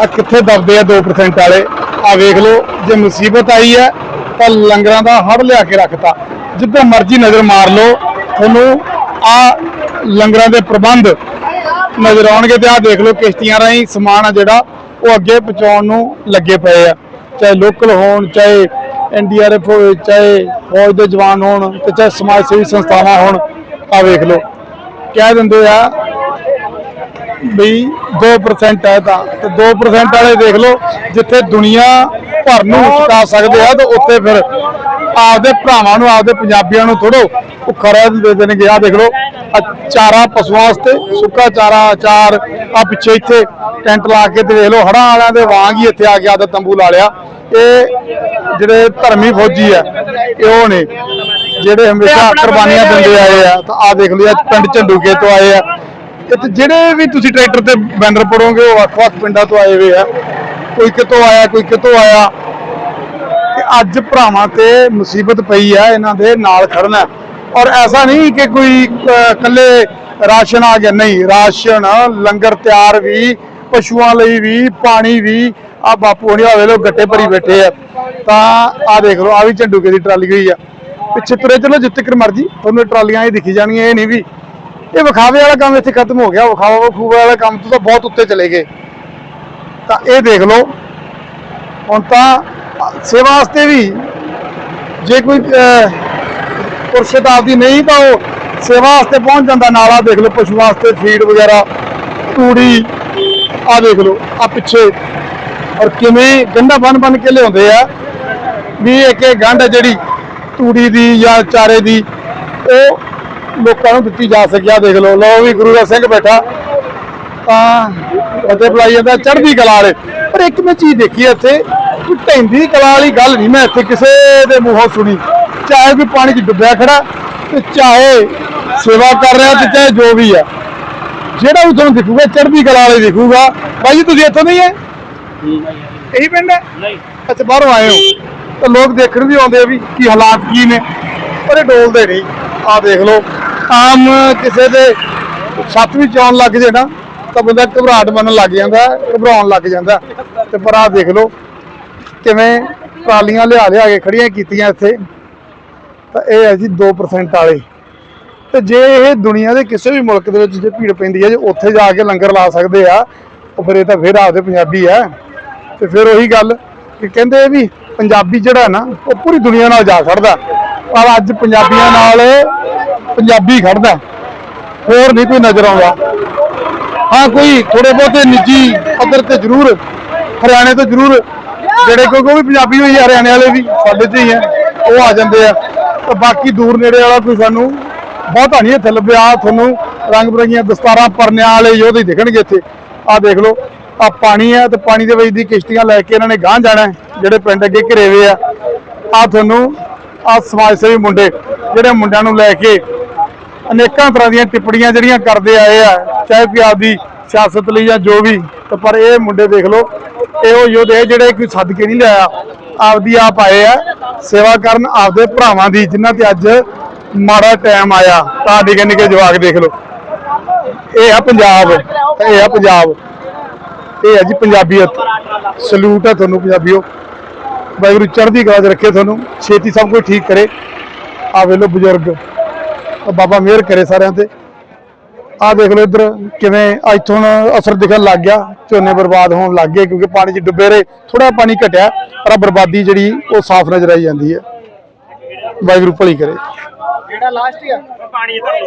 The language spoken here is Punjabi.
ਆ ਕਿੱਥੇ ਦਬਦੇ ਆ 2% ਵਾਲੇ? ਆ ਵੇਖ ਲਓ, ਜੇ ਮੁਸੀਬਤ ਆਈ ਹੈ, ਤਾਂ ਲੰਗਰਾਂ ਦਾ ਹੜ ਲਿਆ ਕੇ ਰੱਖਤਾ। ਜਿੱਦਾਂ ਮਰਜ਼ੀ ਨਜ਼ਰ ਮਾਰ ਲਓ, ਤੁਹਾਨੂੰ ਆ ਲੰਗਰਾਂ ਦੇ ਪ੍ਰਬੰਧ ਨਜ਼ਰ ਆਉਣਗੇ ਤੇ ਆ ਦੇਖ ਲਓ ਕਿਸ਼ਤੀਆਂ ਰਾਹੀਂ ਸਮਾਨ ਆ ਜਿਹੜਾ, ਉਹ ਅੱਗੇ ਪਹੁੰਚਾਉਣ ਨੂੰ ਲੱਗੇ ਪਏ ਆ। ਚਾਹੇ ਲੋਕਲ ਹੋਣ, ਚਾਹੇ ਐਨਡੀਆਰਐਫ ਹੋਵੇ, ਚਾਹੇ ਫੌਜ ਦੇ ਜਵਾਨ ਹੋਣ, ਤੇ ਚਾਹੇ ਸਮਾਜ ਸੇਵੀ ਸੰਸਥਾਵਾਂ ਹੋਣ ਆ ਵੇਖ ਲਓ। ਕਹਿ ਦਿੰਦੇ ਆ ਵੀ 2% ਹੈ ਤਾਂ। ਤੇ 2% ਵਾਲੇ ਦੇਖ ਲਓ ਜਿੱਥੇ ਦੁਨੀਆ ਭਰ ਨੂੰ ਛਕਾ ਸਕਦੇ ਆ ਤੇ ਉੱਥੇ ਫਿਰ ਆਪਦੇ ਭਰਾਵਾਂ ਨੂੰ ਆਪਦੇ ਪੰਜਾਬੀਆਂ ਨੂੰ ਥੋੜੋ ਭੁੱਖਾ ਰਹਿ ਦੇ ਦੇਣਗੇ। ਆ ਦੇਖ ਲਓ ਚਾਰਾ ਪਸ਼ੂਆਂ ਵਾਸਤੇ ਸੁੱਕਾ ਚਾਰਾ ਅਚਾਰ ਆ ਪਿੱਛੇ ਇੱਥੇ ਟੈਂਟ ਲਾ ਕੇ ਤੇ ਵੇਖ ਲਓ ਹੜਾਂ ਵਾਲਿਆਂ ਦੇ ਵਾਂਗ ਹੀ ਇੱਥੇ ਆ ਕੇ ਆਦਾ ਤੰਬੂ ਲਾ ਲਿਆ। ਇਹ ਜਿਹੜੇ ਧਰਮੀ ਫੌਜੀ ਆ ਇਹ ਉਹ ਨੇ ਜਿਹੜੇ ਹਮੇਸ਼ਾ ਕੁਰਬਾਨੀਆਂ ਦਿੰਦੇ ਆਏ ਆ। ਤਾਂ ਆ ਦੇਖ ਲਿਆ ਪਿੰਡ ਝੰਡੂਕੇ ਤੋਂ ਆਏ ਆ। ਇੱਥੇ ਜਿਹੜੇ ਵੀ ਤੁਸੀਂ ਟਰੈਕਟਰ ਤੇ ਬੈਨਰ ਪੜੋਗੇ ਉਹ ਵੱਖ-ਵੱਖ ਪਿੰਡਾਂ ਤੋਂ ਆਏ ਹੋਏ ਆ। ਕੋਈ ਕਿਤੋਂ ਆਇਆ ਕੋਈ ਕਿਤੋਂ ਆਇਆ। ਕਿ ਅੱਜ ਭਰਾਵਾਂ ਤੇ ਮੁਸੀਬਤ ਪਈ ਆ ਇਹਨਾਂ ਦੇ ਨਾਲ ਖੜਨਾ ਔਰ ਐਸਾ ਨਹੀਂ ਕਿ ਕੋਈ ਅਹ, ਇਕੱਲੇ ਰਾਸ਼ਨ ਆ ਗਿਆ ਨਹੀਂ। ਰਾਸ਼ਨ ਲੰਗਰ ਤਿਆਰ ਵੀ ਪਸ਼ੂਆਂ ਲਈ ਵੀ ਪਾਣੀ ਵੀ ਆ ਬਾਪੂ ਹਣੀ ਹੋਵੇ ਲੋ ਗੱਟੇ ਭਰੀ ਬੈਠੇ ਆ। ਤਾਂ ਆ ਦੇਖ ਲਓ ਆ ਵੀ ਝੰਡੂਕੇ ਦੀ ਟਰਾਲੀ ਹੋਈ ਆ। ਪਿੱਛੇ ਤੁਰੇ ਚਲੋ ਜਿੱਥੇ ਕਰ ਮਰਜ਼ੀ ਤੁਹਾਨੂੰ ਟਰਾਲੀਆਂ ਇਹ ਦਿਖੀ ਜਾਣਗੀਆਂ ਇਹ ਨਹੀਂ ਵੀ ਇਹ ਵਿਖਾਵੇ ਵਾਲਾ ਕੰਮ ਇੱਥੇ ਖਤਮ ਹੋ ਗਿਆ, ਵਿਖਾਵਾ ਵਿਖੂਵੇ ਵਾਲਾ ਕੰਮ ਤੋਂ ਤਾਂ ਬਹੁਤ ਉੱਤੇ ਚਲੇ ਗਏ। ਤਾਂ ਇਹ ਦੇਖ ਲਓ, ਹੁਣ ਤਾਂ ਸੇਵਾ ਵਾਸਤੇ ਵੀ ਜੇ ਕੋਈ ਪੁਰਸ਼ਤ ਆਪਦੀ ਨਹੀਂ ਤਾਂ ਉਹ ਸੇਵਾ ਵਾਸਤੇ ਪਹੁੰਚ ਜਾਂਦਾ, ਨਾਲਾ ਦੇਖ ਲਓ, ਪਸ਼ੂ ਵਾਸਤੇ ਫੀਡ ਵਗੈਰਾ, ਤੂੜੀ ਆ ਦੇਖ ਲਓ ਆ ਪਿੱਛੇ। ਔਰ ਕਿਵੇਂ ਗੰਡਾ ਬਨ ਬਨ ਕੇ ਲਿਆਉਂਦੇ ਆ, ਵੀ ਇੱਕ ਇਹ ਗੰਢ ਹੈ ਜਿਹੜੀ ਤੂੜੀ ਦੀ ਜਾਂ ਚਾਰੇ ਦੀ, ਉਹ ਲੋਕਾਂ ਨੂੰ ਦਿੱਤੀ ਜਾ ਸਕਿਆ ਦੇਖ ਲਓ ਲਓ ਵੀ ਗੁਰੂ ਦਾ ਸਿੰਘ ਬੈਠਾ। ਤਾਂ ਉਹਦੇ ਬੁਲਾਈ ਜਾਂਦਾ ਚੜ੍ਹਦੀ ਕਲਾ ਵਾਲੇ। ਪਰ ਇੱਕ ਮੈਂ ਚੀਜ਼ ਦੇਖੀ ਇੱਥੇ ਕਿ ਢੈਂਦੀ ਕਲਾ ਵਾਲੀ ਗੱਲ ਨਹੀਂ ਮੈਂ ਇੱਥੇ ਕਿਸੇ ਦੇ ਮੂੰਹੋਂ ਸੁਣੀ। ਚਾਹੇ ਕੋਈ ਪਾਣੀ 'ਚ ਡੁੱਬਿਆ ਖੜਾ ਤੇ ਚਾਹੇ ਸੇਵਾ ਕਰ ਰਿਹਾ ਤੇ ਚਾਹੇ ਜੋ ਵੀ ਆ। ਜਿਹੜਾ ਵੀ ਤੁਹਾਨੂੰ ਦਿਖੂਗਾ ਚੜ੍ਹਦੀ ਕਲਾ ਵਾਲੇ ਦਿਖੂਗਾ। ਬਾਈ ਜੀ ਤੁਸੀਂ ਇੱਥੋਂ ਨਹੀਂ ਹੈ ਇਹੀ ਪਿੰਡ ਹੈ? ਨਹੀਂ। ਅੱਛਾ ਬਾਹਰੋਂ ਆਏ ਹੋ। ਤਾਂ ਲੋਕ ਦੇਖਣ ਵੀ ਆਉਂਦੇ ਆ ਵੀ ਕੀ ਹਾਲਾਤ ਕੀ ਨੇ ਪਰ ਇਹ ਡੋਲਦੇ ਨਹੀਂ। ਆਹ ਦੇਖ ਲਓ, ਆਮ ਕਿਸੇ ਦੇ ਛੱਤ ਵੀ ਚੌਣ ਲੱਗ ਜੇ ਨਾ, ਤਾਂ ਬੰਦਾ ਘਬਰਾਹਟ ਮੰਨਣ ਲੱਗ ਜਾਂਦਾ, ਘਬਰਾਉਣ ਲੱਗ ਜਾਂਦਾ। ਤੇ ਪਰ ਆਹ ਦੇਖ ਲਓ, ਕਿਵੇਂ ਟਰਾਲੀਆਂ ਲਿਆ ਲਿਆ ਕੇ ਖੜੀਆਂ ਕੀਤੀਆਂ ਇੱਥੇ। ਤਾਂ ਇਹ ਹੈ ਜੀ 2% ਵਾਲੇ। ਤੇ ਜੇ ਇਹ ਦੁਨੀਆ ਦੇ ਕਿਸੇ ਵੀ ਮੁਲਕ ਦੇ ਵਿੱਚ ਜੇ ਭੀੜ ਪੈਂਦੀ ਹੈ, ਜੇ ਉੱਥੇ ਜਾ ਕੇ ਲੰਗਰ ਲਾ ਸਕਦੇ ਆ, ਉਹ ਫਿਰ ਇਹ ਤਾਂ ਫਿਰ ਆਪਦੇ ਪੰਜਾਬੀ ਆ ਤੇ ਫਿਰ ਉਹੀ ਗੱਲ ਕਿ ਕਹਿੰਦੇ ਵੀ ਪੰਜਾਬੀ ਜਿਹੜਾ ਨਾ, ਉਹ ਪੂਰੀ ਦੁਨੀਆ ਨਾਲ ਜਾ ਖੜਦਾ। ਪਰ ਅੱਜ ਪੰਜਾਬੀਆਂ ਨਾਲ ਪੰਜਾਬੀ ਖੜਦਾ। ਹੋਰ ਨਹੀਂ ਕੋਈ ਨਜ਼ਰ ਆਉਂਦਾ। ਹਾਂ, ਕੋਈ ਥੋੜੇ ਬਹੁਤੇ ਨਿੱਜੀ ਪੱਧਰ ਤੇ ਜ਼ਰੂਰ, ਹਰਿਆਣੇ ਤੋਂ ਜ਼ਰੂਰ ਜਿਹੜੇ ਕੋਈ ਉਹ ਵੀ ਪੰਜਾਬੀ ਹੋਈ ਆ, ਹਰਿਆਣੇ ਵਾਲੇ ਵੀ ਸਾਡੇ 'ਚ ਹੀ ਆ, ਉਹ ਆ ਜਾਂਦੇ ਆ। ਤੇ ਬਾਕੀ ਦੂਰ ਨੇੜੇ ਵਾਲਾ ਕੋਈ ਸਾਨੂੰ ਬਹੁਤਾ ਨਹੀਂ ਇੱਥੇ ਲੱਭਿਆ। ਤੁਹਾਨੂੰ ਰੰਗ ਬਰੰਗੀਆਂ ਦਸਤਾਰਾਂ ਪਰਨਿਆਂ ਵਾਲੇ ਯੋਧੇ ਦਿਖਣਗੇ ਇੱਥੇ। ਆਹ ਦੇਖ ਲਓ ਆ ਪਾਣੀ ਹੈ ਤੇ ਪਾਣੀ ਦੇ ਵਿੱਚ ਦੀ ਕਿਸ਼ਤੀਆਂ ਲੈ ਕੇ ਇਹਨਾਂ ਨੇ ਗਾਂਹ ਜਾਣਾ, ਜਿਹੜੇ ਪਿੰਡ ਅੱਗੇ ਘਿਰੇ ਹੋਏ ਆ। ਆ ਤੁਹਾਨੂੰ ਆ ਸਮਾਜ ਸੇਵੀ ਮੁੰਡੇ, ਜਿਹੜੇ ਮੁੰਡਿਆਂ ਨੂੰ ਲੈ ਕੇ ਅਨੇਕਾਂ ਤਰ੍ਹਾਂ ਦੀਆਂ ਟਿੱਪਣੀਆਂ ਜਿਹੜੀਆਂ ਕਰਦੇ ਆਏ ਆ, ਚਾਹੇ ਕਿ ਆਪਦੀ ਸਿਆਸਤ ਲਈ ਜਾਂ ਜੋ ਵੀ, ਤੇ ਪਰ ਇਹ ਮੁੰਡੇ ਦੇਖ ਲਓ, ਇਹ ਉਹ ਯੋਧੇ ਆ ਜਿਹੜੇ ਕੋਈ ਸੱਦ ਕੇ ਨਹੀਂ ਲਿਆਇਆ ਆਪਦੀ ਆਪ ਆਏ ਆ, ਸੇਵਾ ਕਰਨ ਆਪਦੇ ਭਰਾਵਾਂ ਦੀ, ਜਿਨ੍ਹਾਂ ਤੇ ਅੱਜ ਮਾੜਾ ਟਾਈਮ ਆਇਆ। ਤਾਂ ਨਿੱਕੇ ਨਿੱਕੇ ਜਵਾਕ ਦੇਖ ਲਓ। ਇਹ ਆ ਪੰਜਾਬ, ਇਹ ਆ ਪੰਜਾਬ। ਇਹ ਹੈ ਜੀ ਪੰਜਾਬੀਅਤ ਸਲੂਟ ਹੈ ਤੁਹਾਨੂੰ ਪੰਜਾਬੀਓ। ਵਾਹਿਗੁਰੂ ਚੜ੍ਹਦੀ ਕਲਾ 'ਚ ਰੱਖੇ ਤੁਹਾਨੂੰ। ਛੇਤੀ ਸਭ ਕੁਝ ਠੀਕ ਕਰੇ। ਆ ਵੇਲੋ ਬਜ਼ੁਰਗ। ਬਾਬਾ ਮਿਹਰ ਕਰੇ ਸਾਰਿਆਂ ਤੇ। ਆ ਦੇਖ ਲਓ ਇੱਧਰ ਕਿਵੇਂ ਇੱਥੋਂ ਹੁਣ ਅਸਰ ਦਿਖਣ ਲੱਗ ਗਿਆ। ਝੋਨੇ ਬਰਬਾਦ ਹੋਣ ਲੱਗ ਗਏ ਕਿਉਂਕਿ ਪਾਣੀ 'ਚ ਡੁੱਬੇ ਰਹੇ। ਥੋੜਾ ਪਾਣੀ ਘਟਿਆ, ਪਰ ਬਰਬਾਦੀ ਜਿਹੜੀ ਉਹ ਸਾਫ਼ ਨਜ਼ਰ ਆਈ ਜਾਂਦੀ ਹੈ। ਵਾਹਿਗੁਰੂ ਭਲੀ ਕਰੇ। ਜਿਹੜਾ ਲਾਸਟ ਹੀ ਆ? ਪਾਣੀ ਇਧਰ